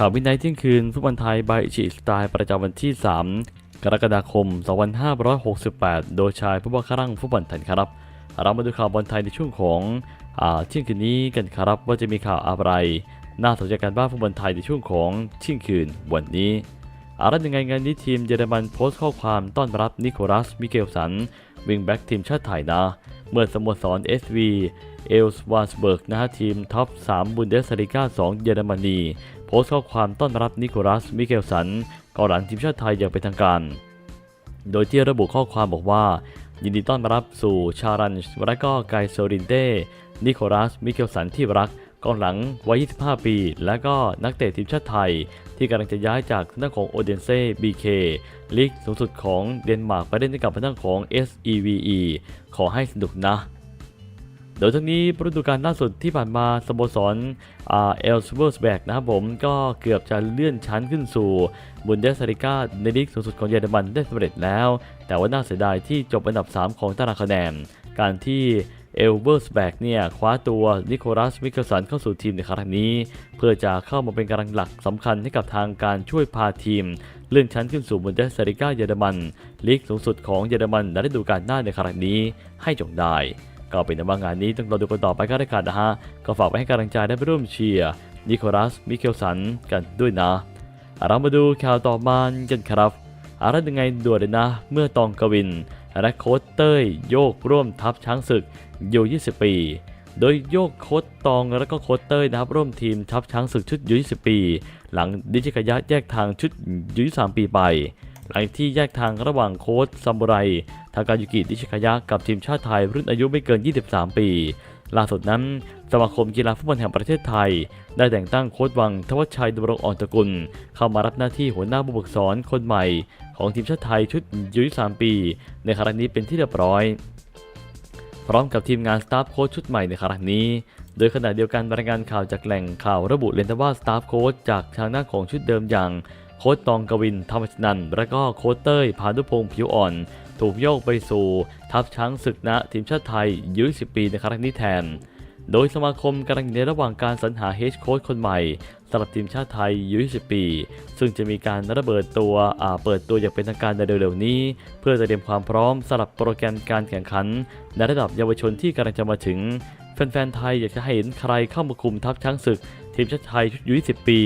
ข่าววินัยเที่ยงคืนฟุตบอลไทยบายอิชิสไตล์ประจำวันที่ 3 กรกฎาคม 2568 โดยชายผู้ว่าครั่งฟุตบอลไทยครับ เรามาดูข่าวบอลไทยในช่วงของอเที่ยงคืนนี้กันครับว่าจะมีข่าวอะไร น่าสนใจกันบ้างฟุตบอลไทยในช่วงของเที่ยงคืนวันนี้อะไรยังไงงานนี้ทีมเยอรมันโพสต์ข้อความต้อนรับนิโคลัส มิเกลสัน วิงแบ็กทีมชาติไทยนะ เมื่อสโมสร SV เอลส์วานสเบิร์กนะฮะทีมท็อป 3 บุนเดสลิก้า2 เยอรมนี โพสต์ข้อความต้อนรับนิโคลัส มิเกลสันกองหลังทีมชาติไทยอย่างเป็นทางการ โดยที่ระบุข้อความบอกว่า ยินดีต้อนรับสู่ชารันและก็ไกโซรินเต้ นิโคลัส มิเกลสันที่รักกองหลังวัย 25 ปี และก็นักเตะทีมชาติไทย ที่กำลังจะย้ายจากทางด้านของโอเดนเซ่บีเคลีกสูงสุดของเดนมาร์กไปเล่นให้กับทางด้านของ SEVE ขอให้สนุกนะ โดยทั้งนี้ฤดูกาลล่าสุดที่ผ่านมาสโมสรเอลสเวอร์สแบกนะครับผมก็เกือบจะเลื่อนชั้นขึ้นสู่บุนเดสลิกาในลีกสูงสุดของเยอรมันได้สำเร็จแล้ว แต่ว่าน่าเสียดายที่จบอันดับ 3 ของตารางคะแนน การที่เอลเวอร์สแบกเนี่ยคว้าตัวนิโคลัสมิเคลสันเข้าสู่ทีมในครั้งนี้ เพื่อจะเข้ามาเป็นกำลังหลักสำคัญให้กับทางการช่วยพาทีม เลื่อนชั้นขึ้นสู่บุนเดสลิกาเยอรมันลีกสูงสุดของเยอรมันในฤดูกาลหน้าในครั้งนี้ให้จงได้ ก็เป็นว่างานนี้ต้องรอดูกันต่อไปก็ได้กันนะฮะ ก็ฝากไปให้กำลังใจได้ไปร่วมเชียร์นิโคลัส มิเคลสันกันด้วยนะ เรามาดูข่าวต่อมากันครับอะไรยังไงด่วนเลยนะ เมื่อตองกวิน และโค้ชเต้ยโยกร่วมทัพช้างศึกอยู่ 20 ปี โดยโยกโค้ชตองและก็โค้ชเต้ยนะครับร่วมทีมทัพช้างศึกชุดยู20 ปี หลังดิจิกายะแยกทางชุดยู23ปีไป หลังที่แยกทางระหว่างโค้ชซัมบุไรทากายุกิดิชิคายะกับทีมชาติไทยรุ่นอายุไม่เกิน 23 ปีล่าสุดนั้น สมาคมกีฬาฟุตบอลแห่งประเทศไทย ได้แต่งตั้งโค้ชวังทวัชชัยดำรงอ่อนตระกุล เข้ามารับหน้าที่หัวหน้าผู้ฝึกสอนคนใหม่ ของทีมชาติไทยชุดอายุ23ปี ในครั้งนี้เป็นที่เรียบร้อย พร้อมกับทีมงานสตาฟโค้ชชุดใหม่ในครั้งนี้ โดยขณะเดียวกันรายงานข่าวจากแหล่งข่าวระบุเลนทว่าสตาฟโค้ชจากทางหน้าของชุดเดิมอย่าง โค้ชตองกวินธรรมชนันท์และก็โค้ชเต้ยพานุพงศ์ผิวอ่อน ถูกโยกไปสู่ทัพช้างศึกณทีมชาติไทยอายุ10ปีในครั้งนี้แทน โดยสมาคมกำลังในระหว่างการสรรหาเฮดโค้ชคนใหม่สำหรับทีมชาติไทยอายุ20ปี ซึ่งจะมีการระเบิดตัวอ่าเปิดตัวอย่างเป็นทางการในเร็วๆนี้ เพื่อเตรียมความพร้อมสำหรับโปรแกรมการแข่งขัน ในระดับเยาวชนที่กำลังจะมาถึง แฟนๆไทยอยากจะให้เห็นใครเข้ามาคุมทัพช้างศึก ทีมชาติไทยชุดยุ20 ปี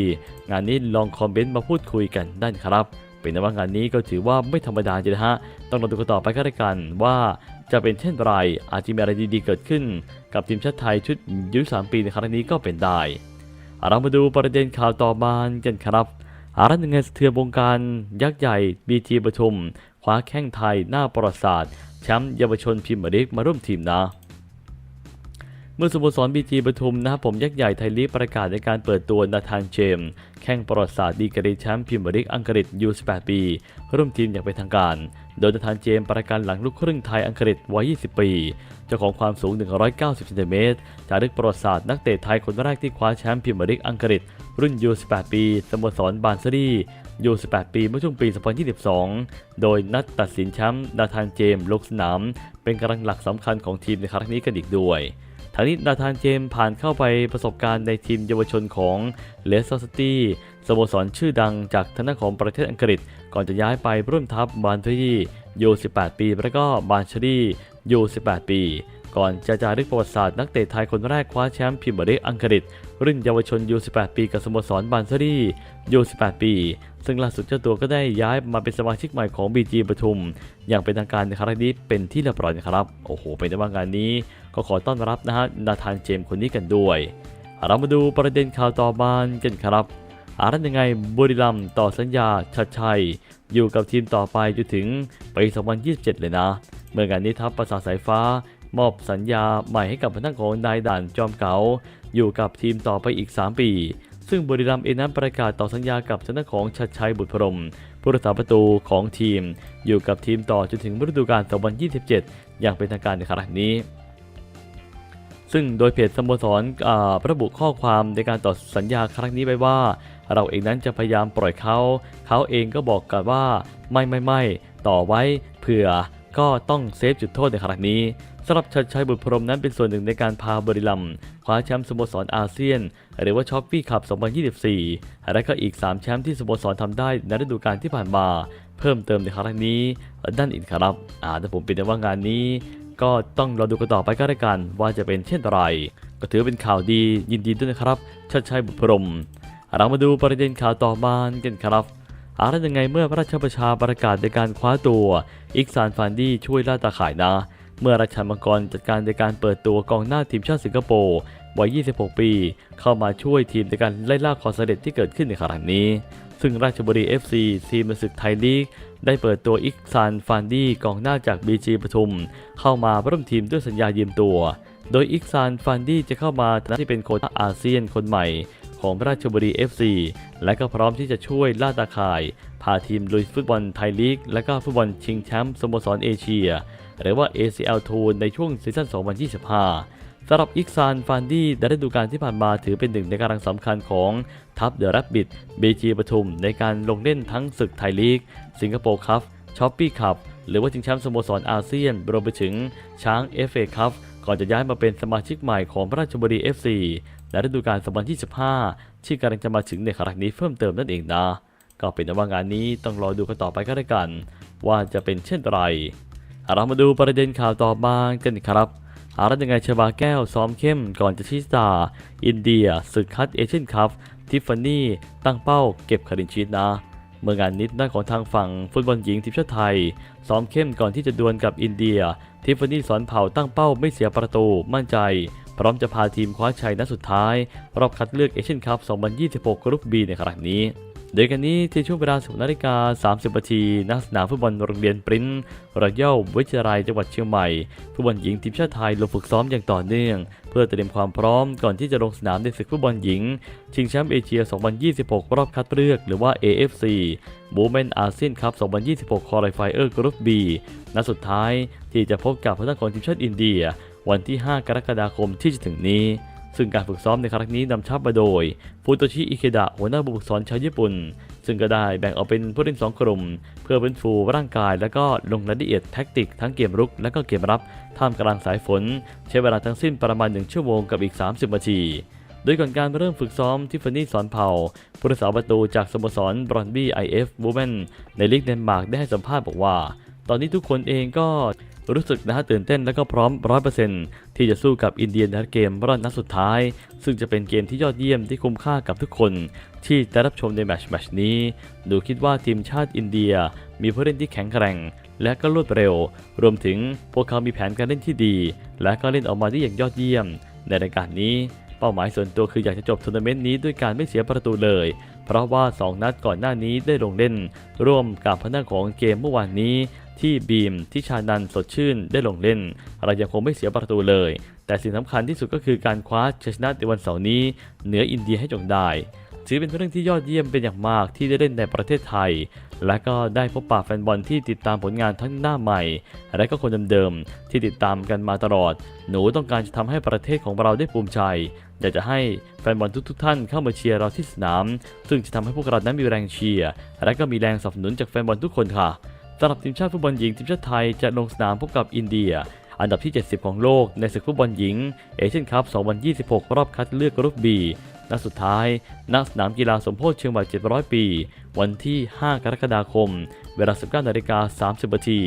งานนี้ลองคอมเมนต์มาพูดคุยกันได้ครับ เป็นว่างานนี้ก็ถือว่าไม่ธรรมดาจริงนะฮะ ต้องรอดูกันต่อไปก็ได้กันว่าจะเป็นเช่นไรอาจจะมีอะไรดีๆเกิดขึ้น กับทีมชาติไทยชุดยุ3ปีในครั้งนี้ก็เป็นได้เรามาดูประเด็นข่าวต่อมากันครับอารันยังไงสะเทือนวงการยักษ์ใหญ่บีทีปทุมคว้าแข้งไทยหน้าประวัติศาสตร์แชมป์เยาวชนพิมพ์ลีกมาร่วมทีมนะ มื่อสโมสรบีจีปทุมนะครับผมยักษ์ใหญ่ไทยลีกประกาศในการเปิดตัวนาธานเจมส์แข่งประวัติศาสตร์ดีกรีแชมป์พรีเมียร์ลีกอังกฤษยู18ปี ร่วมทีมอย่างเป็นทางการ โดยนาธานเจมส์ประกันหลังลูกครึ่งไทยอังกฤษวัย 20 ปี เจ้าของความสูง 190เซนติเมตรจารึกประวัติศาสตร์นักเตะไทยคนแรกที่คว้าแชมป์พรีเมียร์ลีกอังกฤษ รุ่นยู18ปีสโมสรบานซรียู18 ปีเมื่อช่วงปี 2022 โดยนัดตัดสินแชมป์นาธานเจมส์ลงสนาม เป็นกำลังหลักสำคัญของทีมในครั้งนี้กันอีกด้วย ทางนี้นาธานเจมผ่านเข้าไปประสบการณ์ในทีมเยาวชนของเลสเตอร์ซิตี้สโมสรชื่อดังจากทางด้านของประเทศอังกฤษ ก่อนจะย้ายไปร่วมทัพบานทรีอยู่18 ปี และก็บานชรีอยู่18 ปี ก่อนจะจารึกประวัติศาสตร์นักเตะไทยคนแรกคว้าแชมป์พรีเมียร์ลีกอังกฤษ รุ่นเยาวชนยู18 ปีกับสโมสรบานซารียู18 ปี ซึ่งล่าสุดเจ้าตัวก็ได้ย้ายมาเป็นสมาชิกใหม่ของ BG ปทุม อย่างเป็นทางการในครั้งนี้เป็นที่เรียบร้อยนะครับ โอ้โห เป็นในว่างานนี้ ก็ขอต้อนรับนะฮะนาธานเจมส์คนนี้กันด้วย เรามาดูประเด็นข่าวต่อมากันครับอารันยังไงบุรีรัมต่อสัญญาชัดชัย อยู่กับทีมต่อไปจนถึงปี 2027 เลยนะ เมื่องานนี้ทัพประสาทสายฟ้า มอบสัญญาใหม่ให้กับพนักของนายด่านจอมเก๋าอยู่กับทีมต่อไปอีก 3 ปี ซึ่งบุรีรัมย์เองนั้นประกาศต่อสัญญากับทางด้านของชัดชัยบุตรพรมผู้รักษาประตูของทีม อยู่กับทีมต่อจนถึงฤดูกาล2027 อย่างเป็นทางการในครั้งนี้ซึ่งโดยเพจสโมสรระบุข้อความในการต่อสัญญาครั้งนี้ไว้ว่า เราเองนั้นจะพยายามปล่อยเขา เขาเองก็บอกกันว่าไม่ไม่ไม่ต่อไว้เผื่อก็ต้องเซฟจุดโทษในครั้งนี้ สำหรับชัดชัยบุตรพรมนั้นเป็นส่วนหนึ่งในการพาบริลัมคว้าแชมป์สโมสรอาเซียน หรือว่าช็อปปี้คัพ 2024 และก็อีก 3 แชมป์ที่สโมสรทำได้ในฤดูกาลที่ผ่านมา เพิ่มเติมในครั้งนี้ด้านอินครับอ่าแต่ผมเป็นว่างานนี้ ก็ต้องรอดูกันต่อไปก็แล้วกันว่าจะเป็นเช่นไร ก็ถือเป็นข่าวดียินดีด้วยนะครับชัดชัยบุตรพรมเรามาดูประเด็นข่าวต่อมากันครับอาแล้วยังไงเมื่อพระราชประชาประกาศในการคว้าตัว อิกซานฟานดี้ช่วยล่าตาข่ายนะ เมื่อราชันมังกรจัดการในการเปิดตัวกองหน้าทีมชาติสิงคโปร์วัย 26 ปี เข้ามาช่วยทีมในการไล่ล่าความสำเร็จที่เกิดขึ้นในครั้งนี้ ซึ่งราชบุรี FC ทีมศึกไทยลีก ได้เปิดตัวอิกซานฟานดี้กองหน้าจาก BG ปทุม เข้ามาร่วมทีมด้วยสัญญายืมตัว โดยอิกซานฟานดี้จะเข้ามาฐานะที่เป็นโค้ชอาเซียนคนใหม่ของราชบุรี FC และก็พร้อมที่จะช่วยล่าตาข่าย พาทีมลุยฟุตบอลไทยลีก และก็ฟุตบอลชิงแชมป์สโมสรเอเชีย หรือว่า ACL Tour ในช่วงซีซั่น 2025สำหรับอิกซานฟานดี้ในฤดูกาลที่ผ่านมาถือเป็นหนึ่งในกำลังสำคัญของทัพเดอะแรบบิทเบจีปทุม ในการลงเล่นทั้งศึกไทยลีก สิงคโปร์คัพช้อปปี้คัพหรือว่าชิงแชมป์สโมสรอาเซียนรวมไปถึงช้าง FA คัพก่อนจะย้ายมาเป็นสมาชิกใหม่ของราชบุรี FC ในฤดูกาล 2025 ที่กำลังจะมาถึงในครั้งนี้เพิ่มเติมนั่นเองนะ ก็เป็นว่างานนี้ต้องรอดูกันต่อไปก็แล้วกัน ว่าจะเป็นเช่นไร เรามาดูประเด็นข่าวต่อมากันครับอารัตยังไงชบาแก้วซ้อมเข้มก่อนจะชี้ตาอินเดียศึกคัดเอเชียนคัพทิฟฟานี่ตั้งเป้าเก็บคารินชีตนะ เมื่องานนี้ด้านของทางฝั่งฟุตบอลหญิงทีมชาติไทย ซ้อมเข้มก่อนที่จะดวลกับอินเดีย ทิฟฟานี่สอนเผ่าตั้งเป้าไม่เสียประตูมั่นใจ พร้อมจะพาทีมคว้าชัยนัดสุดท้าย รอบคัดเลือกเอเชียนคัพ 2026 กรุ๊ป B ในครั้งนี้ โดยกันนี้ที่ช่วงเวลา10นาฬิกา30นาทีณสนามฟุตบอลโรงเรียนปริ้นรอยัลวิทยาลัยจังหวัดเชียงใหม่ฟุตบอลหญิงทีมชาติไทยลงฝึกซ้อมอย่างต่อเนื่อง เพื่อเตรียมความพร้อมก่อนที่จะลงสนามในศึกฟุตบอลหญิง ชิงแชมป์เอเชีย 2026 รอบคัดเลือกหรือว่า AFC Women ASEAN Cup 2026 Qualifier Group B นัดสุดท้ายที่จะพบกับผู้นของทีมชาติอินเดีย วันที่ 5 กรกฎาคมที่จะถึงนี้ ซึ่งการฝึกซ้อมในครั้งนี้นำทัพมาโดยฟูโตชิอิเคดะหัวหน้าผู้ฝึกสอนชาวญี่ปุ่น ซึ่งก็ได้แบ่งออกเป็นผู้เล่น2กลุ่ม เพื่อฟื้นฟูร่างกายและก็ลงรายละเอียดแท็กติกทั้งเกมรุกและก็เกมรับท่ามกลางสายฝน ใช้เวลาทั้งสิ้นประมาณ 1 ชั่วโมงกับอีก 30นาทีโดยก่อนการเริ่มฝึกซ้อมทิฟฟานี่สอนเผ่าผู้รักษาประตูจากสโมสรบรอนบี้ไอเอฟบูแมนในลีกเดนมาร์กได้ให้สัมภาษณ์บอกว่า ตอนนี้ทุกคนเองก็ รู้สึกนะฮะตื่นเต้นและก็พร้อม 100%ที่จะสู้กับอินเดียในเกมรอบนัดสุดท้าย ซึ่งจะเป็นเกมที่ยอดเยี่ยมที่คุ้มค่ากับทุกคน ที่จะรับชมในแมช์แมช์นี้ ดูคิดว่าทีมชาติอินเดีย มีผู้เล่นที่แข็งแกร่ง และก็รวดเร็ว รวมถึงพวกเขามีแผนการเล่นที่ดี และก็เล่นออกมาได้อย่างยอดเยี่ยม ในรายการนี้เป้าหมายส่วนตัวคืออยากจะจบทัวร์นาเมนต์นี้ด้วยการไม่เสียประตูเลย เพราะว่า 2 นัดก่อนหน้านี้ได้ลงเล่น ร่วมกับพนักของเกมเมื่อวานนี้ ที่บีมที่ชานันสดชื่นได้ลงเล่น เรายังคงไม่เสียประตูเลย แต่สิ่งสำคัญที่สุดก็คือการคว้าชัยชนะในวันเสาร์นี้เหนืออินเดียให้จงได้ถือเป็นเรื่องที่ยอดเยี่ยมเป็นอย่างมากที่ได้เล่นในประเทศไทย และก็ได้พบปะแฟนบอลที่ติดตามผลงานทั้งหน้าใหม่ และก็คนเดิมๆที่ติดตามกันมาตลอด หนูต้องการจะทำให้ประเทศของเราได้ภูมิใจ อยากจะให้แฟนบอลทุกๆท่านเข้ามาเชียร์เราที่สนาม ซึ่งจะทำให้พวกเรานั้นมีแรงเชียร์และก็มีแรงสนับสนุนจากแฟนบอลทุกคนค่ะ สำหรับทีมชาติฟุตบอลหญิงทีมชาติไทยจะลงสนามพบกับอินเดีย อันดับที่ 70 ของโลกในศึกฟุตบอลหญิงเอเชียนคัพ 2026 รอบคัดเลือกกรุ๊ป B นัดสุดท้ายณสนามกีฬาสมโพธิเชียงใหม่700 ปี วันที่ 5 กรกฎาคม เวลา 19นาฬิกา30นาที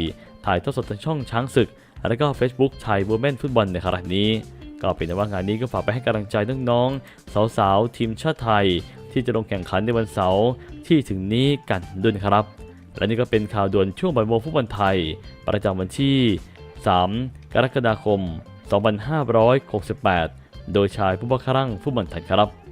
ถ่ายทอดสดทางช่องช้างศึก และก็ Facebook ไทยวูแมนฟุตบอลในครั้งนี้ ก็เป็นว่างานนี้ก็ฝากไปให้กำลังใจน้องๆสาวๆทีมชาติไทย ที่จะลงแข่งขันในวันเสาร์ที่ถึงนี้กันด้วยครับ และนี่ก็เป็นข่าวด่วนช่วงบ่ายโมงฟุตบอลไทย ประจำวันที่ 3 กรกฎาคม 2568 โดยชายผู้บังคับฟุตบอลไทยครับ